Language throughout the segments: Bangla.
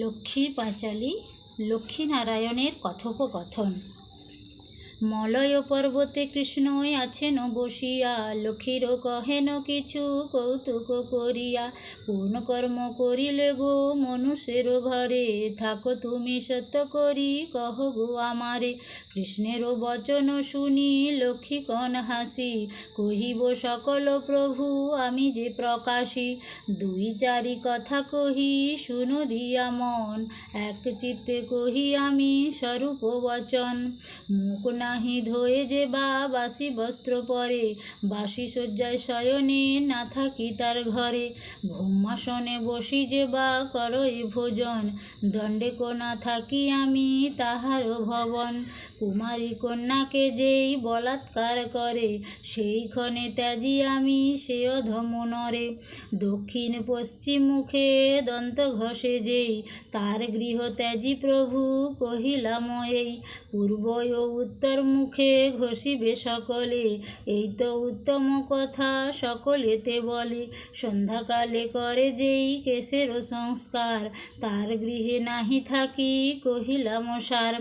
লক্ষ্মীর পাঁচালী লক্ষ্মী লক্ষ্মীনারায়ণের কথোপকথন। মলয় পর্বতে কৃষ্ণই আছেন, বসিয়া লক্ষ্মীর কহেন কিছু কৌতুক করিয়া। কোন কর্ম করিলে গো মনুষ্যের ঘরে, থাকো তুমি সত্য করি, কহ গো আমারে। কৃষ্ণের বচন শুনি লক্ষ্মী কন হাসি, কহিব সকল প্রভু আমি যে প্রকাশী। দুই চারি কথা কহি শুনো দিয়া মন, এক চিত্তে কহি আমি স্বরূপ বচন। মুখ নাহি ধোয়ে যে বা বাসি বস্ত্র পরে, বাসি শয্যায় শয়নে না থাকি তার ঘরে। ভৌমাসনে বসি যে বা করই ভোজন, দণ্ডে কোনা থাকি আমি তাহার ভবন। কুমারী কন্যাকে যেই বলাৎকার করে, সেই ক্ষণে ত্যাজি আমি সে অধমনরে দক্ষিণ পশ্চিম মুখে দন্ত ঘষে যেই, তার গৃহ ত্যাজি প্রভু কহিলাম এই। পূর্ব ও উত্তর মুখে ঘষিবে সকলে। এই তো উত্তম কথা সকলেতে বলে। সন্ধ্যাকালে করে যেই কেশেরও সংস্কার, তার গৃহে নাহি থাকি কহিলাম সার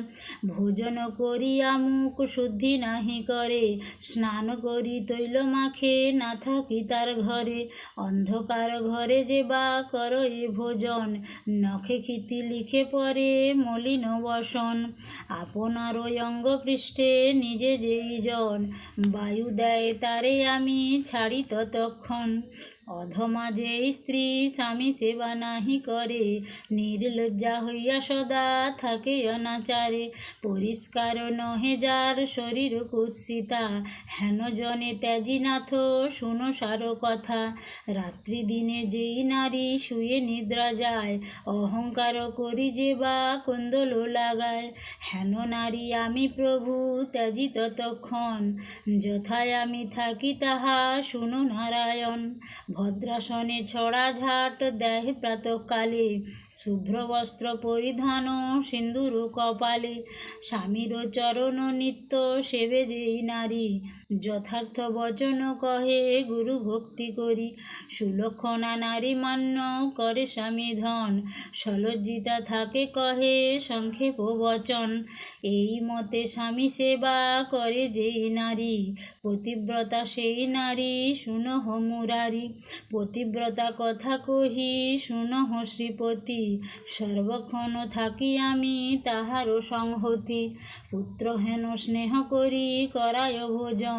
ভোজন করিয়া মুখ শুদ্ধি নাহি করে। স্নান করি তৈল মাখে, না থাকি তার ঘরে। অন্ধকার ঘরে যে বা কর এ ভোজন। নখে খিতি লিখে পরে মলিন বসন। আপনার ওই অঙ্গ পৃষ্ঠে নিজে যেই জন। বায়ু দেয় তারে আমি ছাড়ি ততক্ষণ। অধমা যে স্ত্রী স্বামী সেবা নাহি করে, নির্লজ্জা হইয়া সদা থাকে অনাচারে। পরিষ্কার নহে যার শরীর কুৎসিতা, হেন জনে ত্যাজিনাথ, শুনো সার কথা। রাত্রি দিনে যেই নারী শুয়ে নিদ্রা যায়, অহংকার করি যে বা কুন্দল লাগায়। হেন নারী আমি প্রভু, ত্যাজি ততক্ষণ, যথায় আমি থাকি তাহা শুনো নারায়ণ। ভদ্রাসনে ছড়া ঝাট দেহ প্রাতকালে, শুভ্র বস্ত্র পরিধান সিন্দুর কপালে, স্বামীর চরণ নিত্য সেবে যেই নারী। যথার্থ বচন কহে, গুরু ভক্তি করি। সুলক্ষণা নারী মান্য করে স্বামী ধন। সলজ্জিতা থাকে কহে সংক্ষেপ বচন। এই মতে স্বামী সেবা করে যেই নারী। পতিব্রতা সেই নারী শুনহ মুরারি। পতিব্রতা কথা কহি শুনহ শ্রীপতি। সর্বক্ষণ থাকি আমি তাহারও সংহতি। পুত্রহেন স্নেহ করি, করায় ভোজন।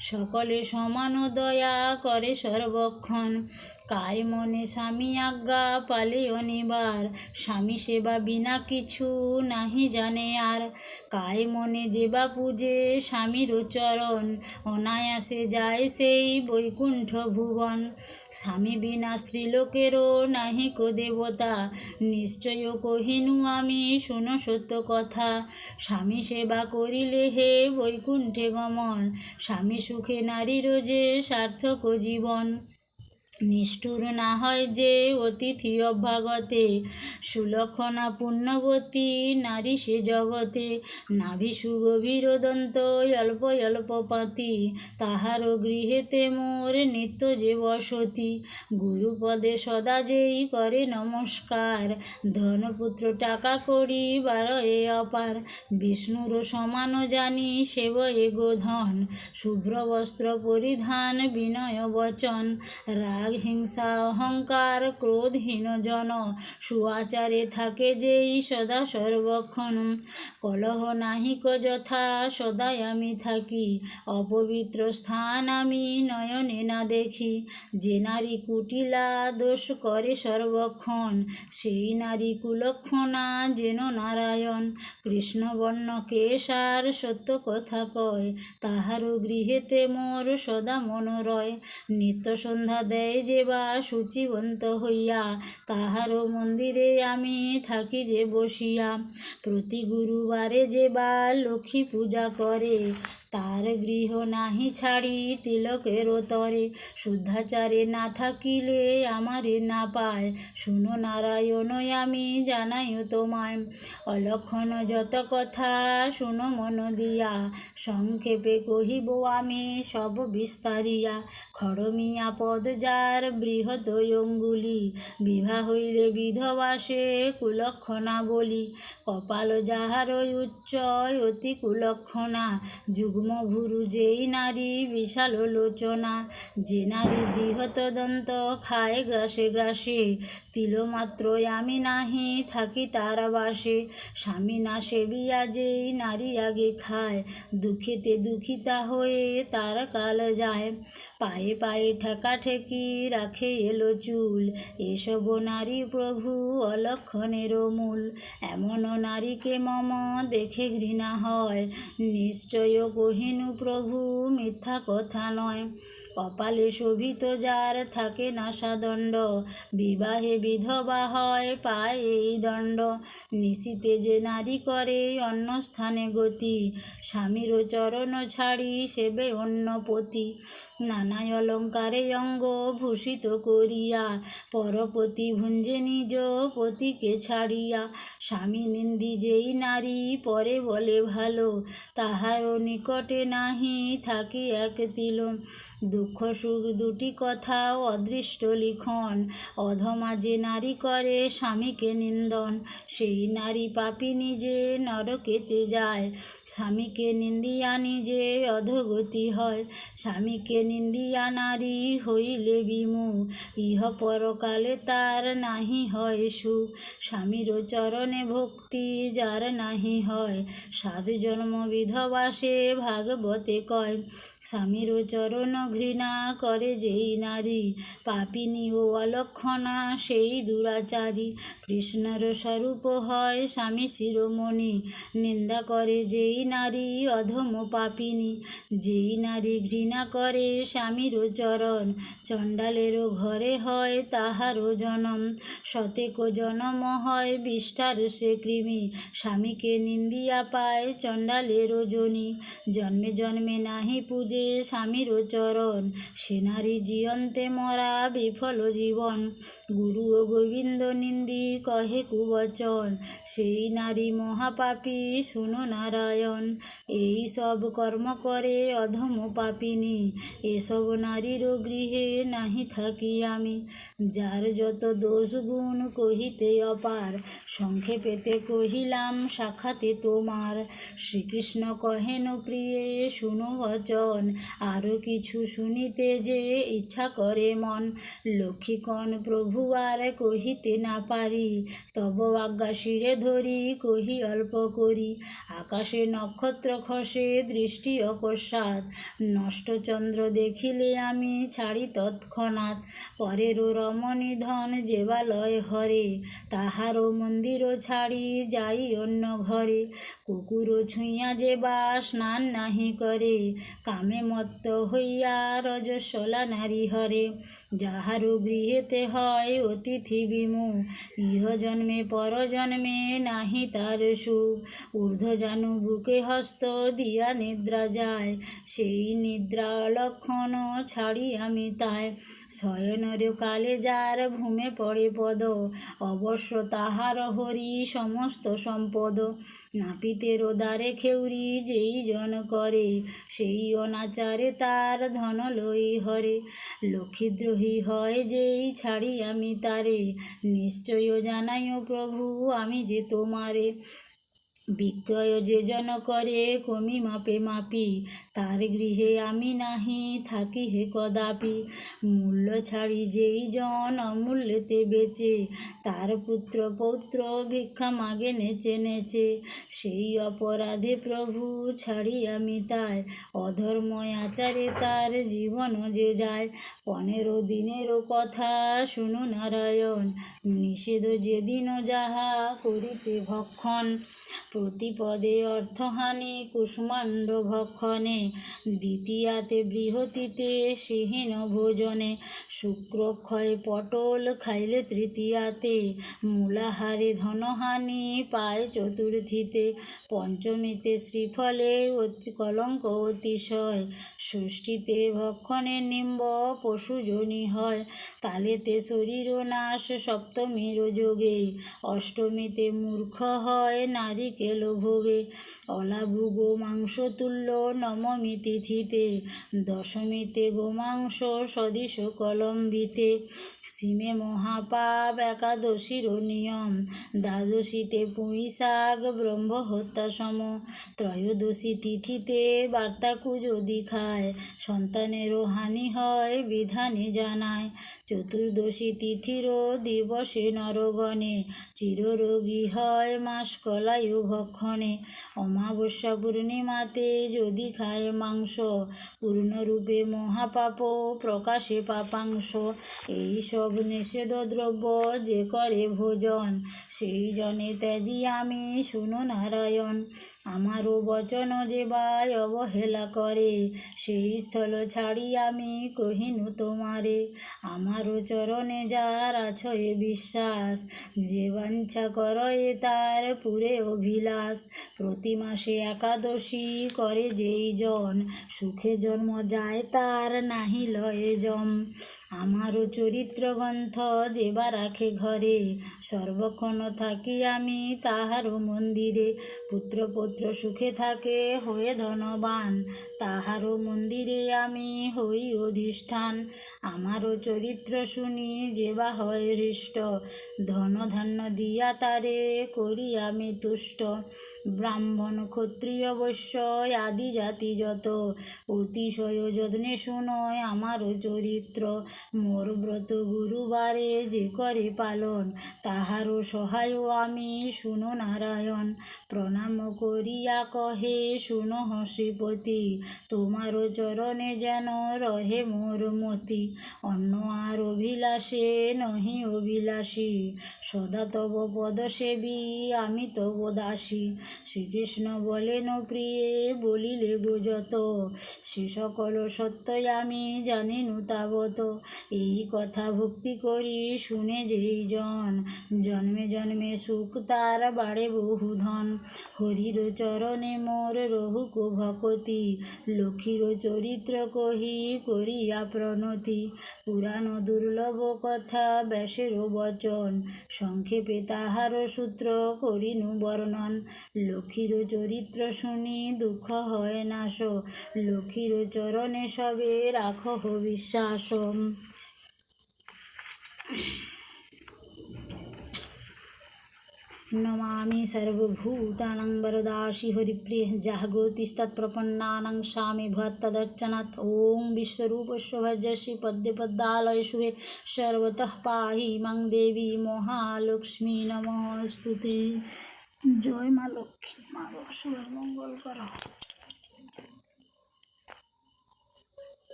সকলে সমান দয়া করে সর্বক্ষণ। কায় মনে স্বামী আজ্ঞা পালে অনিবার স্বামী সেবা বিনা কিছু নাহি জানে আর। কায় মনে যেবা পূজে স্বামীর চরণ অনায়াসে যায় সেই বৈকুণ্ঠ ভুবন। স্বামী বিনা স্ত্রীলোকেরও নাহি কো দেবতা নিশ্চয় কহিনু আমি শুনো সত্য কথা। স্বামী সেবা করিলে হে বৈকুণ্ঠে গমন স্বামী সুখে নারীর যে সার্থক জীবন। নিষ্ঠুর না হয় যে অতিথি অভ্যাগতে সুলক্ষণা পুণ্যবতী নারী সে জগতে। নাভি সুগভীর দন্ত অল্প অল্প পাতি, তাহার গৃহেতে মোর নিত্য যে বসতি। গুরুপদে সদা যেই করে নমস্কার, ধনপুত্র টাকা করি বারয়ে অপার। বিষ্ণুর সমান জানি সেব এ গোধন, শুভ্র বস্ত্র পরিধান বিনয় বচন। রাগ হিংসা, অহংকার, ক্রোধহীন জন, সুআচারে থাকে যেই সদা সর্বক্ষণ। কলহ নাহিক যথা, সদাই আমি থাকি। অপবিত্র স্থান আমি নয়নে না দেখি। যে নারী কুটিলা দোষ করে সর্বক্ষণ, সেই নারী কুলক্ষণা যেন নারায়ণ। কৃষ্ণবর্ণ কেশার সত্য কথা কয়, তাহারও গৃহেতে মোর সদা মনোরয়। নিত্য সন্ধ্যা দেয় যে বা সূচিবন্ত হইয়া, তাহারও মন্দিরে আমি থাকি যে বসিয়া। প্রতি গুরুবারে যে বা লক্ষ্মী পূজা করে তার গৃহ নাহি ছাড়ি, তিলকের তরে। শুদ্ধাচারে না থাকিলে আমারে না পায়। শুনো নারায়ণ, আমি জানাইও তোমায়। অলক্ষণ যত কথা শুনো মন দিয়া। সংক্ষেপে কহিব আমি সব বিস্তারিয়া। খড়মিয়া পদ যার বৃহৎ অঙ্গুলি। বিবাহ হইলে বিধবাসে কুলক্ষণা বলি কপাল যাহার উচ্চ অতি কুলক্ষণা। যুগ্ম ভুরু যেই নারী বিশাল লোচনা, যে নারী বৃহৎ দন্ত খায় গ্রাসে গ্রাসে তিলমাত্রই আমি নাহি থাকি তার বাসে। স্বামী না সেবিয়া যেই নারী আগে খায়, দুঃখিতে দুঃখিতা হয়ে তার কাল যায়। পায়ে পায়ে ঠেকা ঠেকি রাখে এলো চুল, এসব নারী প্রভু অলক্ষণের মূল। এমন নারীকে মম দেখে ঘৃণা হয়, নিশ্চয় কহিনু প্রভু মিথ্যা কথা নয়। কপালে শোভিত যার থাকে নাশাদণ্ড বিবাহে বিধবা হয় পায় এই দণ্ড। নিশীতে যে নারী করে অন্য স্থানে গতি স্বামীর চরণ ছাড়ি সেবে অন্য পতি। নানা অলঙ্কারে অঙ্গ ভূষিত করিয়া, পরপতি ভুঞ্জে নিজ পতিকে ছাড়িয়া। স্বামী নিন্দি যেই নারী পরে বলে ভালো, তাহারও নিকটে নাহি থাকি এক তিল দুঃখ সুখ দুটি কথাও অদৃষ্ট লিখন। অধমা যে নারী করে, স্বামীকে নিন্দন। সেই নারী পাপী নিজে নরকেতে যায়। স্বামীকে নিন্দিয়া নিজে অধগতি হয়। স্বামীকে নিন্দিয়া নারী হইলে বিমু। ইহ পরকালে তার নাহি হয় সুখ। স্বামীর চরণে ভক্তি যার নাহি হয়। সাত জন্ম বিধবা সে ভাগবতে কয়। স্বামীর চরণ ঘৃণা করে যেই নারী। পাপিনী ও অলক্ষণা সেই দুরাচারী। কৃষ্ণর স্বরূপ হয় স্বামী শিরোমণি। নিন্দা করে যেই নারী অধম পাপিনী। যেই নারী ঘৃণা করে স্বামীর চরণ। চণ্ডালেরও ঘরে হয় তাহারও জনম। শতেক জনম হয় বিষ্ঠার সে কৃমি। স্বামীকে নিন্দিয়া পায় চণ্ডালেরও জনি। জন্মে জন্মে নাহি পূজে স্বামীর চরণ সে নারী জিয়ন্তে মরা বিফল জীবন। গুরু ও গোবিন্দ নিন্দি কহে কুবচন। সেই নারী মহাপাপী, শুনো নারায়ণ। এই সব কর্ম করে অধম পাপিনী। এসব নারীর গৃহে নাহি থাকি আমি। যার যত দোষ গুণ কহিতে অপার, সংক্ষেপেতে কহিলাম শাখাতে তোমার। শ্রীকৃষ্ণ কহেন, প্রিয়ে, শুনো বচন। আরও কিছু শুনিতে যে ইচ্ছা করে মন। লক্ষ্মীকণ প্রভু আর কহিতে না পারি। তব আজ্ঞা শিরে ধরি, কহি অল্প করি। আকাশে নক্ষত্র খসে, দৃষ্টি অকস্মাৎ। নষ্ট চন্দ্র দেখিলে আমি ছাড়ি তৎক্ষণাৎ। পরেরও রমণী ধন যেবালয় হরে, তাহারও মন্দির ছাড়ি যাই অন্য ঘরে। কুকুর ছুঁইয়া যে বা স্নান নাহি করে, কামে মত্ত হইয়া রজসলা নারী হরে, যাহারু গৃহেতে হয় অতিথি বিমু। পর জন্মে নাহি তার সুখ। ঊর্ধ্ব জানু বুকে হস্ত দিয়া নিদ্রা যায়, সেই নিদ্রা লক্ষণ ছাড়ি আমি তাই। শয়নের কালে যার ঘুমে পড়ে পদ, অবশ্য তাহার হরি সমস্ত সম্পদ। নাপিতের দ্বারে খেউরি যেই জন করে, সেই অনাচারে তার ধন লই হরে। লক্ষ্মীদ্রোহী হয় যেই ছাড়ি আমি তারে নিশ্চয় জানাইও প্রভু আমি যে তোমারে। বিক্রয় যে জন করে কমি মাপে মাপি, তার গৃহে আমি নাহি, থাকি হে কদাপি। মূল্য ছাড়ি যেই জন অমূল্যতে বেচে, তার পুত্র পৌত্র ভিক্ষা মাগে নেচে নেচে। সেই অপরাধে প্রভু ছাড়ি আমি তাই অধর্ময় আচারে তার জীবন যে যায়। পনেরো দিনেরও কথা শুনু নারায়ণ, নিষেধ যেদিনও যাহা করিতে ভক্ষণ। প্রতিপদে অর্থহানি, কুষ্মাণ্ড ভক্ষণে, দ্বিতীয়াতে বৃহতিতে সিহীন ভোজনে, শুক্রক্ষয় পটল খাইলে তৃতীয়াতে মূলাহারে ধনহানি পায় চতুর্থীতে, পঞ্চমীতে শ্রীফলে কলঙ্ক অতিশয়, ষষ্ঠীতে ভক্ষণে নিম্ব পশুজনী হয়, তালেতে শরীর নাশ সপ্তমীর যোগে, অষ্টমীতে মূর্খ হয় নারিকেল ভোগে। অলাভু গোমাংস তুল্য নবমী তিথিতে। দশমীতে গোমাংস সদৃশ কলম্বিতে। সীমে মহাপাপ একাদশীর নিয়ম। দ্বাদশীতে পুঁই শাক ব্রহ্ম হত্যা সম। ত্রয়োদশী তিথিতে বার্তাকু যদি খায়, সন্তানেরও হানি হয়, বিধানে জানায়। চতুর্দশী তিথিরও দিবসে নরগণে। চিররোগী হয় মাস ভক্ষণে অমাবস্যা পূর্ণিমাতে যদি খায় মাংস, পূর্ণরূপে মহাপাপ প্রকাশে পাপাংশ এই সব নিষেধ দ্রব্য যে করে ভোজন, সেই জনে ত্যাজি আমি, শুনো নারায়ণ। আমারও বচন যে বায় অবহেলা করে, সেই স্থল ছাড়ি আমি কহিনু তোমারে। আমারও চরণে যার আছয়ে বিশ্বাস, যে বাঞ্ছা করয়ে তার পুরে অভিলাষ প্রতি মাসে একাদশী করে যেই জন সুখে জন্ম যায় তার নাহি লয়ে জম। আমারও চরিত্র গ্রন্থ যেবা রাখে ঘরে, সর্বক্ষণ থাকি আমি তাহারও মন্দিরে। পুত্রপৌত্র সুখে থাকে হয়ে ধনবান, তাহারও মন্দিরে আমি হই অধিষ্ঠান। আমারও চরিত্র শুনি যেবা হয় হৃষ্ট, ধন ধান্য দিয়া তারে করি আমি তুষ্ট। ব্রাহ্মণ, ক্ষত্রিয়, বৈশ্য আদি জাতি যত, অতিশয় যত্নে শুনয় আমারও চরিত্র। মোর ব্রত গুরুবারে যে করে পালন, তাহারও সহায় আমি শুনো নারায়ণ। প্রণাম করিয়া কহে, শুনো শ্রীপতি, তোমারও চরণে যেন রহে মোর মতি। অন্য আর অভিলাষে নহি অভিলাষী। সদা তব পদসেবী, আমি তব দাসী। শ্রীকৃষ্ণ বলেন, প্রিয়ে, বলিলে গো যত সে সকল সত্যই আমি জানিনু তাবত। এই কথা ভক্তি করি শুনে যেই জন জন্মে জন্মে সুখ তার বাড়ে বহু ধন হরির চরণে মোর রহুক ভকতি লক্ষ্মীর চরিত্র কহি করিয়া প্রণতি। পুরাণ দুর্লভ কথা ব্যাসের বচন, সংক্ষেপে তাহার সূত্র করিনু বর্ণন। লক্ষ্মীর চরিত্র শুনি দুঃখ হয় নাশ লক্ষ্মীর চরণে সবে রাখ বিশ্বাস নমামি সর্বভূতানাং বরদাসি হরিপ্রিয় জাগতিস্তৎপ্রপন্নানাং স্বামী ভত্তদর্চনাৎ ওং বিশ্বরূপস্য ভজসি পদ্মে পদ্মালয় শুভে সর্বতঃ পাহি মাং দেবী মহালক্ষ্মী নমস্তুতে জয় মা লক্ষ্মী মা সবার মঙ্গল করো